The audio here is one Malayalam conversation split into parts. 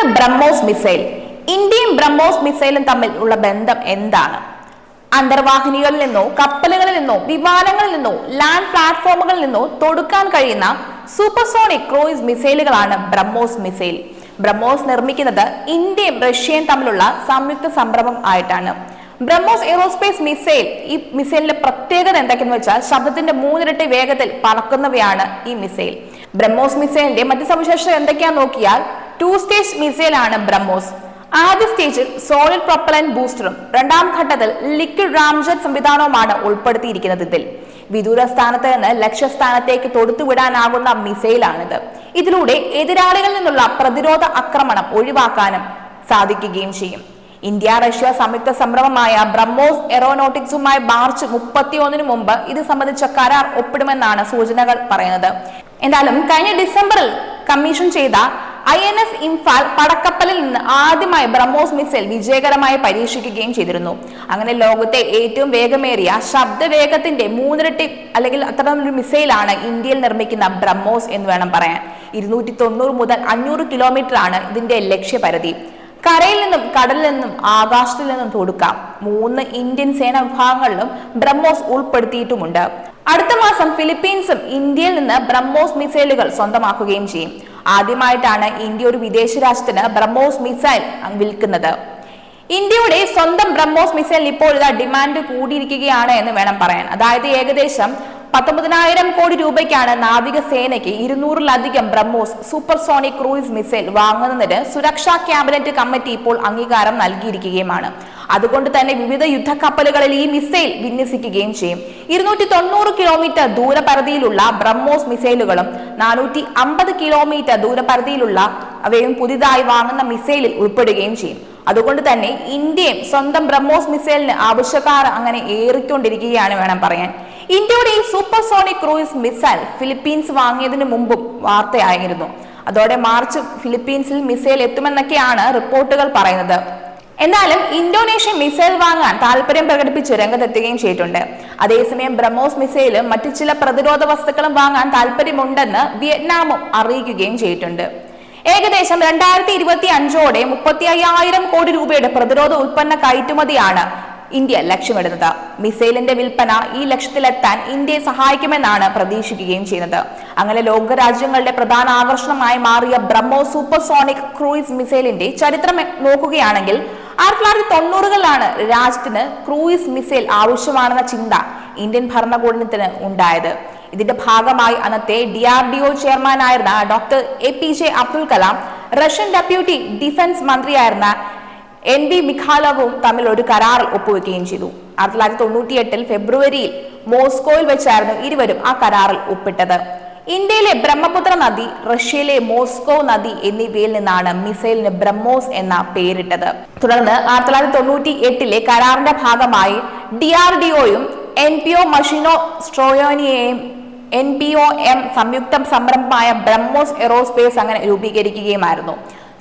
എന്താണ് ബ്രഹ്മോസ് മിസൈൽ. ഇന്ത്യയും ബ്രഹ്മോസ് മിസൈലും തമ്മിൽ ഉള്ള ബന്ധം എന്താണ്? അന്തർവാഹിനികളിൽ നിന്നോ കപ്പലുകളിൽ നിന്നോ വിമാനങ്ങളിൽ നിന്നോ ലാൻഡ് പ്ലാറ്റ്ഫോമുകളിൽ നിന്നോ തൊടുക്കാൻ കഴിയുന്ന സൂപ്പർസോണിക് ക്രൂയിസ് മിസൈലുകളാണ് ബ്രഹ്മോസ് മിസൈൽ. ബ്രഹ്മോസ് നിർമ്മിക്കുന്നത് ഇന്ത്യയും റഷ്യയും തമ്മിലുള്ള സംയുക്ത സംരംഭം ആയിട്ടാണ്. ബ്രഹ്മോസ് എയ്റോസ്പേസ് മിസൈൽ ഈ മിസൈലിന്റെ പ്രത്യേകത എന്തൊക്കെയെന്ന് വെച്ചാൽ ശബ്ദത്തിന്റെ മൂന്നിരട്ടി വേഗത്തിൽ പറക്കുന്നവയാണ് ഈ മിസൈൽ. ബ്രഹ്മോസ് മിസൈലിന്റെ മറ്റ് സവിശേഷത എന്തൊക്കെയാന്ന് നോക്കിയാൽ ടു സ്റ്റേജ് മിസൈലാണ് ബ്രഹ്മോസ്. ആദ്യ സ്റ്റേജിൽ സോളിഡ് പ്രൊപ്പലൻ ബൂസ്റ്ററും രണ്ടാം ഘട്ടത്തിൽ ലിക്വിഡ് റാംജെറ്റ് സംവിധാനവുമാണ് ഉൾപ്പെടുത്തിയിരിക്കുന്നത് ഇതിൽ. വിദൂര സ്ഥാനത്ത് നിന്ന് ലക്ഷ്യസ്ഥാനത്തേക്ക് തൊടുത്തുവിടാനാകുന്ന മിസൈലാണിത് ഇതിലൂടെ എതിരാളികളിൽ നിന്നുള്ള പ്രതിരോധ ആക്രമണം ഒഴിവാക്കാനും സാധിക്കുകയും ചെയ്യും. ഇന്ത്യ റഷ്യ സംയുക്ത സംരംഭമായ ബ്രഹ്മോസ് എറോനോട്ടിക്സുമായി മാർച്ച് മുപ്പത്തിയൊന്നിന് മുമ്പ് ഇത് സംബന്ധിച്ച കരാർ ഒപ്പിടുമെന്നാണ് സൂചനകൾ പറയുന്നത്. എന്തായാലും കഴിഞ്ഞ ഡിസംബറിൽ കമ്മീഷൻ ചെയ്ത ഐ എൻ എസ് ഇംഫാൽ പടക്കപ്പലിൽ നിന്ന് ആദ്യമായി ബ്രഹ്മോസ് മിസൈൽ വിജയകരമായി പരീക്ഷിക്കുകയും ചെയ്തിരുന്നു. അങ്ങനെ ലോകത്തെ ഏറ്റവും വേഗമേറിയ ശബ്ദവേഗത്തിന്റെ മൂന്നിരട്ടി അല്ലെങ്കിൽ അത്തരം ഒരു മിസൈലാണ് ഇന്ത്യയിൽ നിർമ്മിക്കുന്ന ബ്രഹ്മോസ് എന്ന് വേണം പറയാൻ. ഇരുന്നൂറ്റി തൊണ്ണൂറ് മുതൽ അഞ്ഞൂറ് കിലോമീറ്റർ ആണ് ഇതിന്റെ ലക്ഷ്യപരിധി. കരയിൽ നിന്നും കടലിൽ നിന്നും ആകാശത്തിൽ നിന്നും തൊടുക്കാം. മൂന്ന് ഇന്ത്യൻ സേനാ വിഭാഗങ്ങളിലും ബ്രഹ്മോസ് ഉൾപ്പെടുത്തിയിട്ടുമുണ്ട്. അടുത്ത മാസം ഫിലിപ്പീൻസും ഇന്ത്യയിൽ നിന്ന് ബ്രഹ്മോസ് മിസൈലുകൾ സ്വന്തമാക്കുകയും ചെയ്യും. ആദ്യമായിട്ടാണ് ഇന്ത്യ ഒരു വിദേശ രാജ്യത്തിന് ബ്രഹ്മോസ് മിസൈൽ വിൽക്കുന്നത്. ഇന്ത്യയുടെ സ്വന്തം ബ്രഹ്മോസ് മിസൈൽ ഇപ്പോൾ ഇതാ ഡിമാൻഡ് കൂടിയിരിക്കുകയാണ് എന്ന് വേണം പറയാൻ. അതായത് ഏകദേശം പത്തൊമ്പതിനായിരം കോടി രൂപയ്ക്കാണ് നാവികസേനയ്ക്ക് ഇരുന്നൂറിലധികം ബ്രഹ്മോസ് സൂപ്പർസോണിക് ക്രൂയിസ് മിസൈൽ വാങ്ങുന്നതിന് സുരക്ഷാ ക്യാബിനറ്റ് കമ്മിറ്റി ഇപ്പോൾ അംഗീകാരം നൽകിയിരിക്കുകയുമാണ്. അതുകൊണ്ട് തന്നെ വിവിധ യുദ്ധക്കപ്പലുകളിൽ ഈ മിസൈൽ വിന്യസിക്കുകയും ചെയ്യും. ഇരുന്നൂറ്റി തൊണ്ണൂറ് കിലോമീറ്റർ ദൂരപരിധിയിലുള്ള ബ്രഹ്മോസ് മിസൈലുകളും നാനൂറ്റി അമ്പത് കിലോമീറ്റർ ദൂരപരിധിയിലുള്ള അവയും പുതിയതായി വാങ്ങുന്ന മിസൈലിൽ ഉൾപ്പെടുകയും ചെയ്യും. അതുകൊണ്ട് തന്നെ ഇന്ത്യയും സ്വന്തം ബ്രഹ്മോസ് മിസൈലിന് ആവശ്യക്കാർ അങ്ങനെ ഏറിക്കൊണ്ടിരിക്കുകയാണ് വേണം പറയാൻ. ഇന്ത്യയുടെ ഈ സൂപ്പർസോണിക് ക്രൂയിസ് മിസൈൽ ഫിലിപ്പീൻസ് വാങ്ങിയതിനു മുമ്പും വാർത്തയായിരുന്നു. അതോടെ മാർച്ച് ഫിലിപ്പീൻസിൽ മിസൈൽ എത്തുമെന്നൊക്കെയാണ് റിപ്പോർട്ടുകൾ പറയുന്നത്. എന്നാലും ഇന്തോനേഷ്യ മിസൈൽ വാങ്ങാൻ താല്പര്യം പ്രകടിപ്പിച്ച് രംഗത്തെത്തുകയും ചെയ്തിട്ടുണ്ട്. അതേസമയം ബ്രഹ്മോസ് മിസൈലും മറ്റു ചില പ്രതിരോധ വസ്തുക്കളും വാങ്ങാൻ താല്പര്യമുണ്ടെന്ന് വിയറ്റ്നാമും അറിയിക്കുകയും ചെയ്തിട്ടുണ്ട്. ഏകദേശം രണ്ടായിരത്തി ഇരുപത്തി അഞ്ചോടെ മുപ്പത്തി അയ്യായിരം കോടി രൂപയുടെ പ്രതിരോധ ഉൽപ്പന്ന കയറ്റുമതിയാണ് ഇന്ത്യ ലക്ഷ്യമിടുന്നത്. മിസൈലിന്റെ വിൽപ്പന ഈ ലക്ഷ്യത്തിലെത്താൻ ഇന്ത്യയെ സഹായിക്കുമെന്നാണ് പ്രതീക്ഷിക്കുകയും ചെയ്യുന്നത്. അങ്ങനെ ലോകരാജ്യങ്ങളുടെ പ്രധാന ആകർഷണമായി മാറിയ ബ്രഹ്മോ സൂപ്പർസോണിക് ക്രൂയിസ് മിസൈലിന്റെ ചരിത്രം ആണെങ്കിൽ ആയിരത്തി തൊള്ളായിരത്തി തൊണ്ണൂറുകളിലാണ് രാജ്യത്തിന് ക്രൂയിസ് മിസൈൽ ആവശ്യമാണെന്ന ചിന്ത ഇന്ത്യൻ ഭരണകൂടത്തിന് ഉണ്ടായത്. ഇതിന്റെ ഭാഗമായി അന്നത്തെ D R D O ചെയർമാനായിരുന്ന doctor A P J Abdul Kalam Russian deputy defence മന്ത്രിയായിരുന്ന എൻ ബി മിഖാലവും തമ്മിൽ ഒരു കരാറിൽ ഒപ്പുവെക്കുകയും ചെയ്തു. ആയിരത്തി തൊള്ളായിരത്തി തൊണ്ണൂറ്റി എട്ടിൽ ഫെബ്രുവരിയിൽ മോസ്കോയിൽ വെച്ചായിരുന്നു ഇരുവരും ആ കരാറിൽ ഒപ്പിട്ടത്. ഇന്ത്യയിലെ ബ്രഹ്മപുത്ര നദി റഷ്യയിലെ മോസ്കോ നദി എന്നിവയിൽ നിന്നാണ് മിസൈലിന് ബ്രഹ്മോസ് എന്ന പേരിട്ടത്. തുടർന്ന് ആയിരത്തി തൊള്ളായിരത്തി തൊണ്ണൂറ്റി എട്ടിലെ കരാറിന്റെ ഭാഗമായി ഡി ആർ ഡി ഒയും എൻ പി ഒ മഷിനോ സ്ട്രോയോനിയെയും എൻ പി ഒ എം സംയുക്ത സംരംഭമായ ബ്രഹ്മോസ് എറോസ്പേസ് അങ്ങനെ രൂപീകരിക്കുകയുമായിരുന്നു.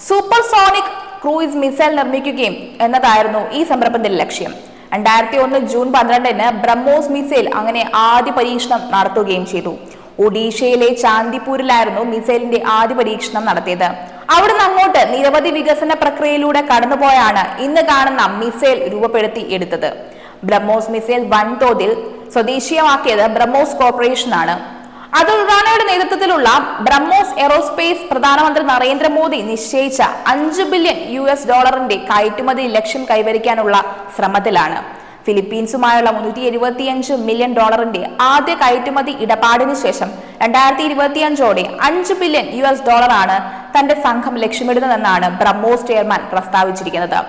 സൂപ്പർ സോണിക് ക്രൂയിസ് മിസൈൽ നിർമ്മിക്കുകയും എന്നതായിരുന്നു ഈ സംരംഭത്തിന്റെ ലക്ഷ്യം. രണ്ടായിരത്തി ഒന്ന് ജൂൺ പന്ത്രണ്ടിന് ബ്രഹ്മോസ് മിസൈൽ അങ്ങനെ ആദ്യ പരീക്ഷണം നടത്തുകയും ചെയ്തു. ഒഡീഷയിലെ ചാന്ദിപൂരിലായിരുന്നു മിസൈലിന്റെ ആദ്യ പരീക്ഷണം നടത്തിയത്. അവിടുന്ന് അങ്ങോട്ട് നിരവധി വികസന പ്രക്രിയയിലൂടെ കടന്നുപോയാണ് ഇന്ന് കാണുന്ന മിസൈൽ രൂപപ്പെടുത്തി എടുത്തത്. ബ്രഹ്മോസ് മിസൈൽ വൻതോതിൽ സ്വദേശീയമാക്കിയത് ബ്രഹ്മോസ് കോർപ്പറേഷനാണ് അതുൽ റാണയുടെ നേതൃത്വത്തിലുള്ള ബ്രഹ്മോസ് എറോസ്പേസ് പ്രധാനമന്ത്രി നരേന്ദ്രമോദി നിശ്ചയിച്ച അഞ്ച് ബില്യൺ യു എസ് ഡോളറിന്റെ കയറ്റുമതി ലക്ഷ്യം കൈവരിക്കാനുള്ള ശ്രമത്തിലാണ്. ഫിലിപ്പീൻസുമായുള്ള മുന്നൂറ്റി എഴുപത്തിയഞ്ച് മില്യൺ ഡോളറിന്റെ ആദ്യ കയറ്റുമതി ഇടപാടിന് ശേഷം രണ്ടായിരത്തി ഇരുപത്തിയഞ്ചോടെ അഞ്ച് ബില്യൺ യു എസ് ഡോളറാണ് തന്റെ സംഘം ലക്ഷ്യമിടുന്നതെന്നാണ് ബ്രഹ്മോസ് ചെയർമാൻ പ്രസ്താവിച്ചിരിക്കുന്നത്.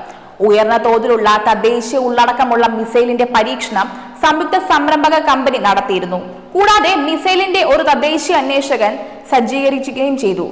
ഉയർന്ന തോതിലുള്ള തദ്ദേശീയ ഉള്ളടക്കമുള്ള മിസൈലിന്റെ പരീക്ഷണം സംയുക്ത സംരംഭക കമ്പനി നടത്തിയിരുന്നു. കൂടാതെ മിസൈലിന്റെ ഒരു തദ്ദേശീയ അന്വേഷകൻ സജ്ജീകരിക്കുകയും ചെയ്തു.